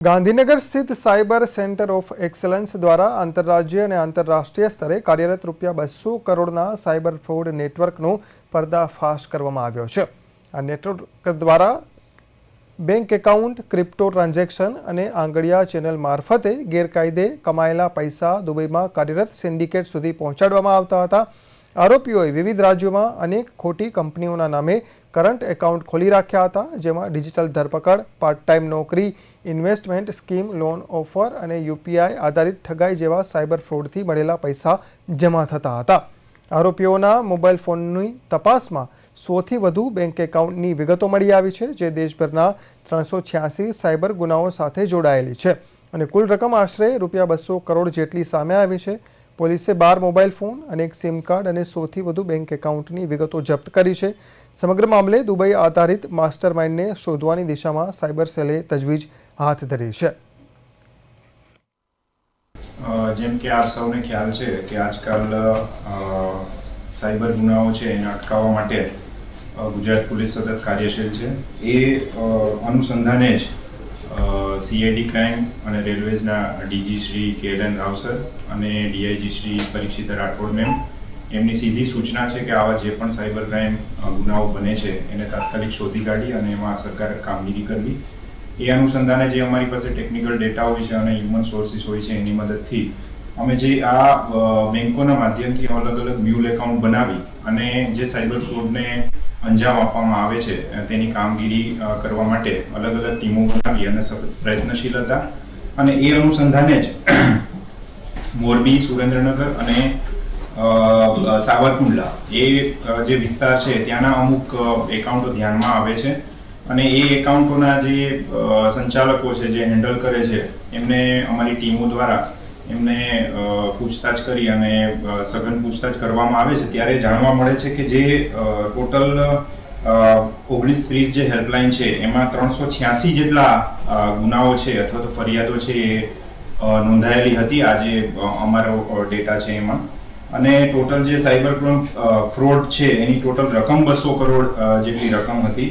ગાંધીનગર સ્થિત cyber centre of excellence દ્વારા આંતરરાજ્ય અને આંતરરાષ્ટ્રીય સ્તરે કાર્યરત રૂપિયા બસો કરોડના સાયબર ફ્રોડ નેટવર્કનો પર્દાફાશ કરવામાં આવ્યો છે. આ નેટવર્ક દ્વારા બેંક એકાઉન્ટ, ક્રિપ્ટો ટ્રાન્ઝેક્શન અને આંગળિયા ચેનલ મારફતે ગેરકાયદે કમાયેલા પૈસા દુબઈમાં કાર્યરત સિન્ડિકેટ સુધી પહોંચાડવામાં આવતા હતા. આરોપીઓએ વિવિધ રાજ્યોમાં અનેક ખોટી કંપનીઓના નામે કરંટ એકાઉન્ટ ખોલી રાખ્યા હતા, જેમાં ડિજિટલ ધરપકડ પાર્ટ ટાઈમ નોકરી, ઇન્વેસ્ટમેન્ટ સ્કીમ, લોન ઓફર અને યુપીઆઈ આધારિત ઠગાઈ જેવા સાયબર ફ્રોડથી મળેલા પૈસા જમા થતા હતા. આરોપીઓના મોબાઈલ ફોનની તપાસમાં સોથી વધુ બેંક એકાઉન્ટની વિગતો મળી આવી છે, જે દેશભરના ત્રણસો છ્યાસી સાયબર ગુનાઓ સાથે જોડાયેલી છે. અને કુલ રકમ આશરે રૂપિયા બસો કરોડ જેટલી સામે આવી છે. પોલીસે બાર મોબાઈલ ફોન અને એક સિમ કાર્ડ અને સોથી વધુ બેંક એકાઉન્ટની વિગતો જપ્ત કરી છે. સમગ્ર મામલે દુબઈ આધારિત માસ્ટર માઇન્ડને શોધવાની દિશામાં સાયબર સેલે તજવીજ હાથ ધરી છે. જેમ કે આપ સૌને ખ્યાલ છે કે આજકાલ સાયબર ગુનાઓ છે એને અટકાવવા માટે ગુજરાત પોલીસ સતત કાર્યશીલ છે. એ અનુસંધાને જ સીઆઈડી ક્રાઇમ અને રેલવેઝના ડીજી શ્રી કે રાવ સર અને ડીઆઈજી શ્રી પરીક્ષિત રાઠોડ મેમ એમની સીધી સૂચના છે કે આવા જે પણ સાયબર ક્રાઇમ ગુનાઓ બને છે, એને તાત્કાલિક શોધી કાઢી અને એમાં સરકારે કામગીરી કરવી. એ અનુસંધાને જે અમારી પાસે ટેકનિકલ ડેટા હોય છે અને હ્યુમન સોર્સિસ હોય છે એની મદદથી અમે જે આ બેન્કોના માધ્યમથી અલગ અલગ મ્યુલ એકાઉન્ટ બનાવી અને જે સાયબર ફ્રોડને અંજામ આપવામાં આવે છે તેની કામગીરી કરવા માટે અલગ અલગ ટીમો બનાવી અને સતત પ્રયત્નશીલ હતા. અને એ અનુસંધાને જ મોરબી, સુરેન્દ્રનગર અને સાવરકુંડલા એ જે વિસ્તાર છે, ત્યાંના અમુક એકાઉન્ટો ધ્યાનમાં આવે છે. અને એ એકાઉન્ટોના જે સંચાલકો છે, જે હેન્ડલ કરે છે, એમને અમારી ટીમો દ્વારા એમને પૂછતાછ કરી અને સઘન પૂછતાછ કરવામાં આવે છે, ત્યારે જાણવા મળે છે કે જે ટોટલ ઓગણીસ ત્રીસ જે હેલ્પલાઇન છે, એમાં ત્રણસો છ્યાસી જેટલા ગુનાઓ છે અથવા તો ફરિયાદો છે એ નોંધાયેલી હતી આજે અમારો ડેટા છે એમાં. અને ટોટલ જે સાયબર ક્રાઇમ ફ્રોડ છે, એની ટોટલ રકમ બસો કરોડ જેટલી રકમ હતી.